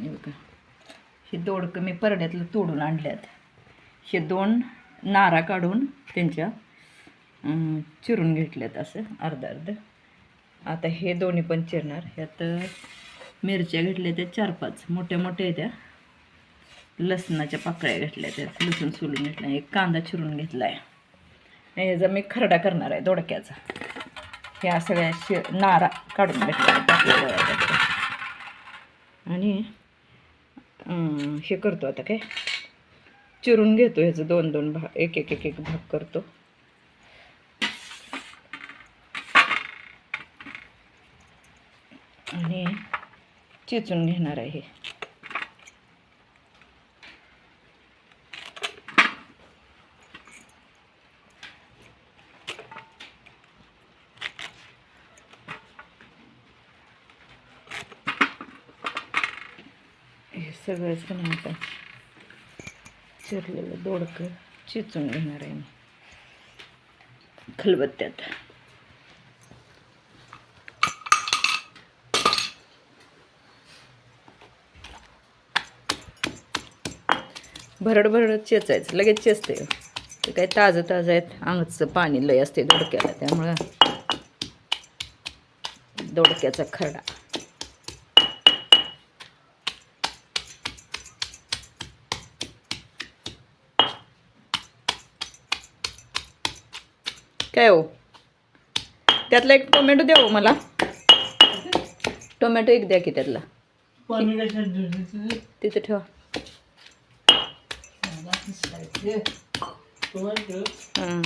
हे बघा. हे दोडकं मी परड्यातलं तोडून आणल्यात. हे दोन नारा काढून त्यांच्या चिरून घेतल्यात असं अर्ध अर्ध. आता हे दोन्ही पण चिरणार. ह्यात मिरच्या घेतल्या त्या चार पाच. मोठ्या मोठ्या आहेत त्या. लसणाच्या पाकळ्या घेतल्या त्यात लसूण सोलून घेतला. एक कांदा चिरून घेतला आहे ह्याचा मी खरडा करणार आहे दोडक्याचा. ह्या सगळ्या शे नारा काढून घेतला आणि हे करतो आता काय? चिरून घेतो ह्याचं दोन दोन भाग एक एक एक एक भाग करतो. आणि चिचून घेणार आहे सगळंच पण आता चिरलेलं दोडकं चिचून घेणार आहे मी. खलबत्त्यात. भरड भरड चेचायचं. लगेच चेचते ते काय ताजं ताजं आहेत. अंगचं पाणी लय असते दोडक्याला. त्यामुळं दोडक्याचा खरडा. काय हो? त्यातला एक टोमॅटो द्या हो मला. टोमॅटो एक द्या की त्यातला. तिथं ठेवा. हां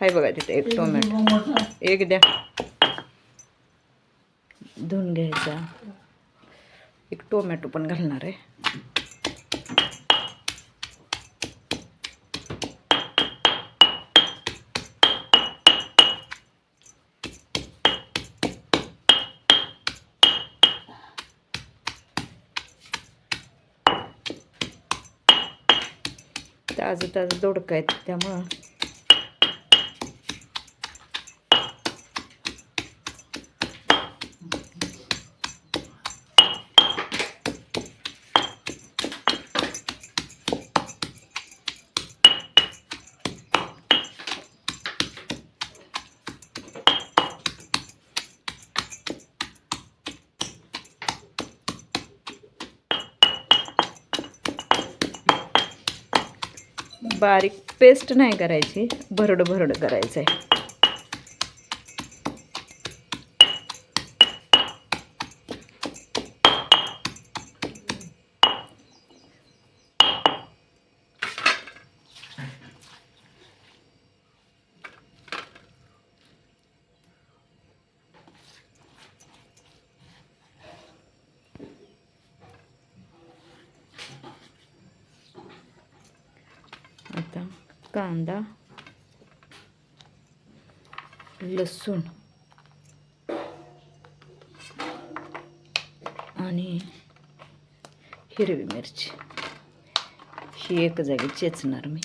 हाय बघा तिथं एक टोमॅटो. एक द्या. धुवून घ्यायचा. एक टोमॅटो पण घालणार आहे. आजूबाजू दोडकं आहेत त्यामुळं बारीक पेस्ट नाही करायची भरड भरड करायचं आहे आता कांदा लसूण आणि हिरवी मिरची. ही एक जागी चेचणार मी.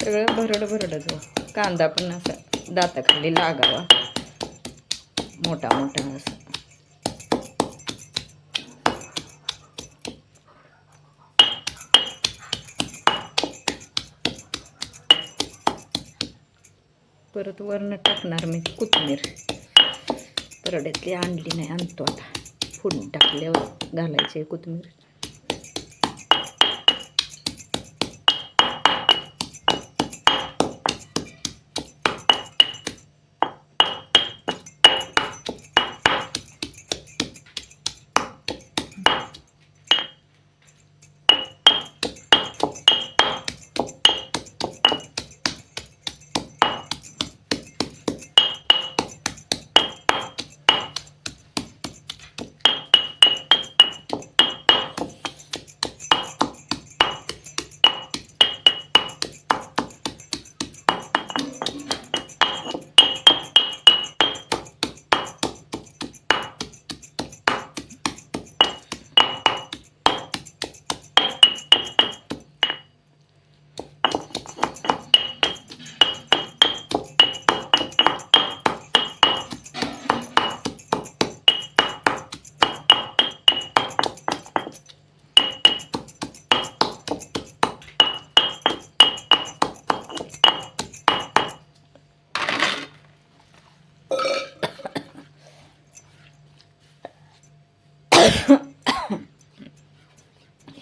सगळं भरड भरडच कांदा पण असा दाताखाली लागावा. मोठा मोठा असं परत वरनं टाकणार मी कोथिंबीर. परड्यातली आणली नाही आणतो आता. फोडून टाकल्यावर घालायची आहे कोथिंबीर.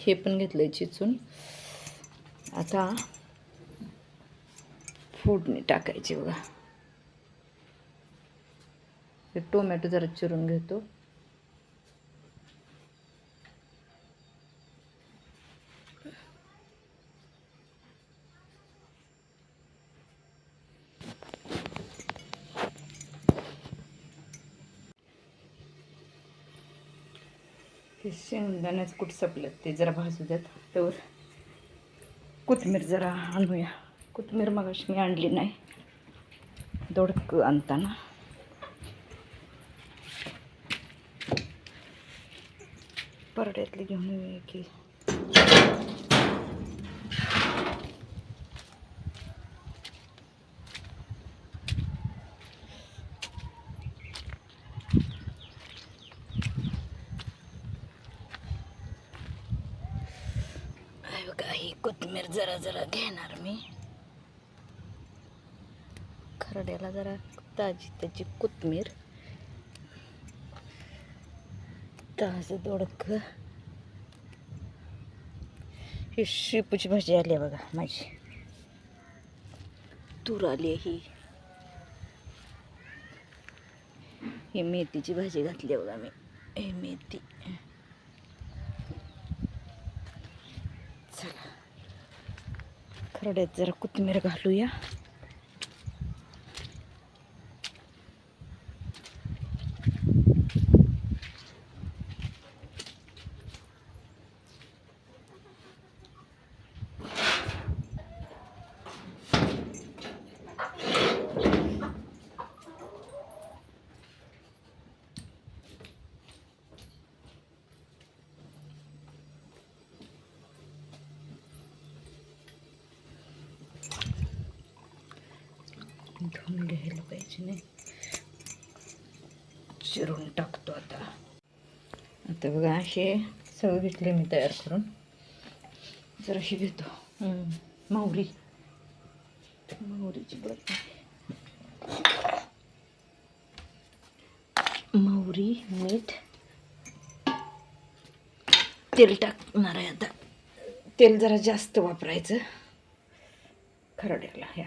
हे पण घेतलं आहे चिचून. आता फोडणी टाकायची बघा. हे टोमॅटो जरा चिरून घेतो. हे शेंगदाण्याचं कुठं संपलं ते जरा भाजू द्यात. तर कोथमीर जरा आणूया. कोथमीर मगाशी मी आणली नाही. दोडकं आणताना. परड्यातली घेऊन येऊया की आहे बघा ही कोथिंबीर जरा जरा घेणार मी. खरड्याला जरा ताजी त्याची कोथिंबीर. ताजं दोडक. ही शेपूची भाजी आली आहे बघा माझी. तूर आली आहे ही. ही मेथीची भाजी घातली आहे बघा मी. हे मेथी. खरड्यात जरा कोथिंबीर घालूया. धुवून घ्यायला पाहिजे नाही. चिरून टाकतो आता. आता बघा असे सगळं घेतले मी तयार करून. जराशी घेतो. हम्म, मोहरी मोहरीची बघ मोहरी मीठ. तेल टाकणार आहे आता. तेल जरा जास्त वापरायचं. खरड्याला ह्या.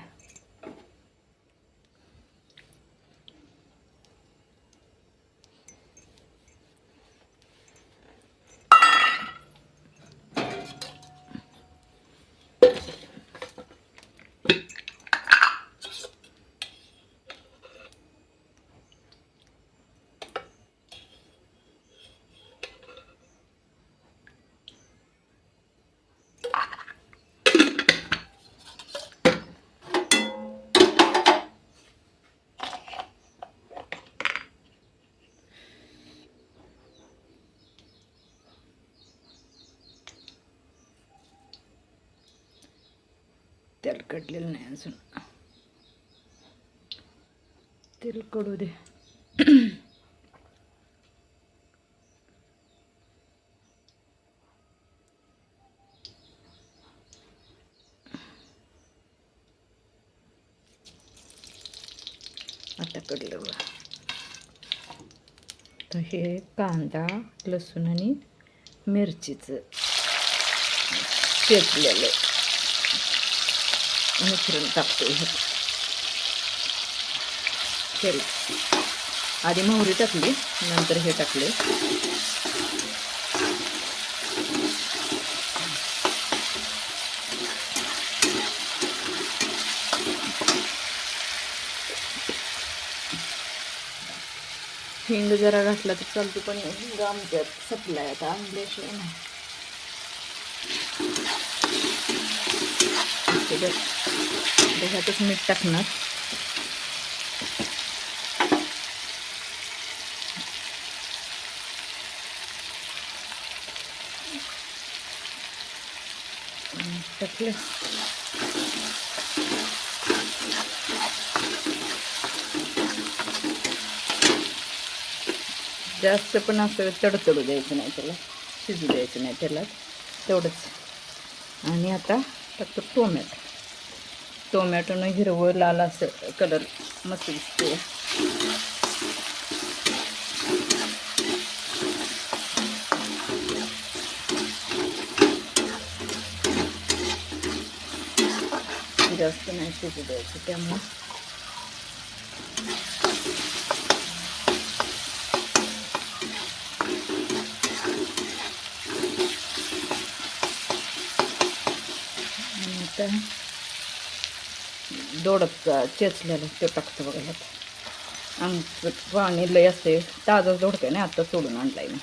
तेलकडलेलं नाही अजून. तेल कडू दे. आता कडलं बघा. तर हे कांदा लसूण आणि मिरचीचं चेचलेलं मिश्रण टाकतो ह्यात तेल. आधी मोहरी टाकली नंतर हे टाकले. हिंग जरा घातला तर चालतो पण हिंग आमच्यात सपलाय आता आणल्याशिवाय नाही. त्याच्यात त्याच्यातच मीठ टाकणार. टाकलं. जास्त पण असं तडतडू द्यायचं नाही त्याला. शिजू द्यायचं नाही त्याला. तेवढंच. आणि आता टाकतो टोमॅटो. टोमॅटोनं हिरव लाल कलर मस्त दिखते जास्त शिजू दोडत चेचलेलं ते टाकतं बघा ह्यात आमचं पाणी लय असते. ताजंच दोडकं नाही आत्ता सोडून आणलाय मी.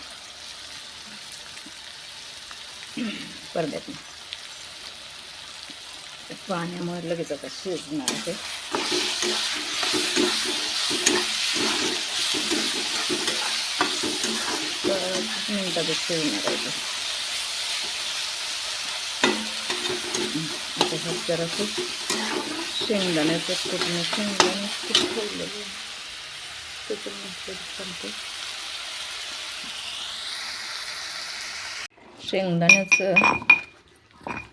परड्यात पाण्यामुळे लगेच आता शिजणार ते. मिनटातच शिजणार आहे ते जरासं. शेंगदाण्याचं कुठलं शेंगदाणे खूप ठेवलं त्याचं मस्त चालते शेंगदाण्याचं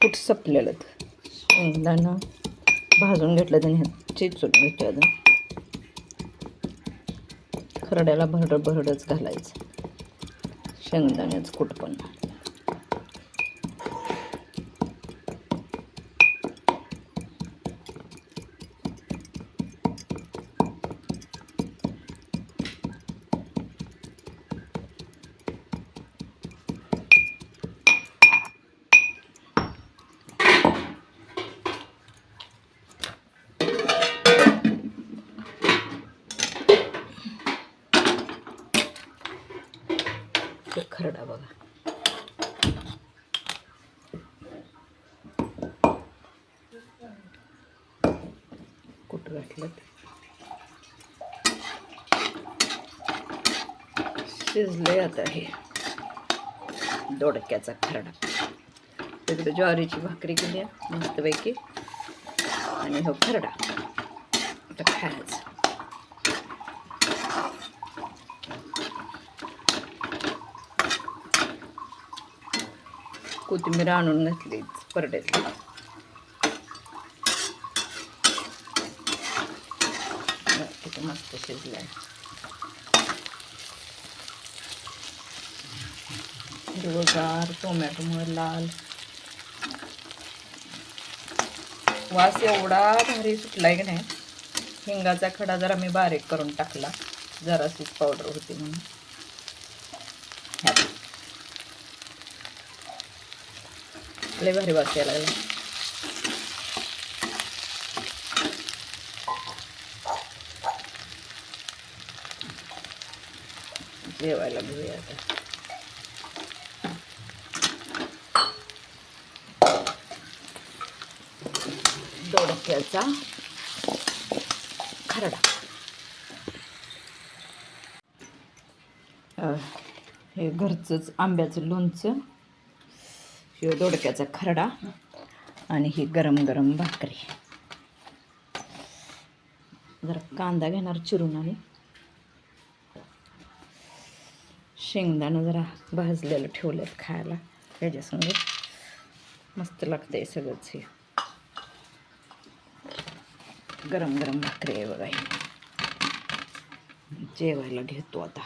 कुठ सपलेलं शेंगदाणं भाजून घेतलं त्याने. ह्यात चेचून घेतलं खरड्याला भरड भरडच घालायचं. शेंगदाण्याचं कुठ पण. ते खरडा बघा. कुठं घातलं शिजले आता हे. दोडक्याचा खरडा. तिकडे ज्वारीची भाकरी केली मस्तपैकी. आणि हो खरडा. आता खायचं. कोथिंबीर आणून घातली परड्यातली किती मस्त शिजलाय. हिरवगार टोमॅटोमुळे लाल. वास एवढा भारी सुटलाय की नाही हिंगाचा खडा जरा मी बारीक करून टाकला. जराशीच पावडर होती म्हणून ह्यात लय भारी वास यायला लागला. जेवायला घेऊया आता. दोडक्याचा खरडा. हे घरचंच आंब्याचं लोणचं. किंवा दोडक्याचा खरडा आणि ही गरम गरम भाकरी. जरा कांदा घेणार चिरून आणि शेंगदाणं जरा भाजलेलं ठेवलं खायला. ह्याच्यासंग मस्त लागतंय सगळंच हे. गरम गरम भाकरी आहे बघा जेवायला घेतो आता.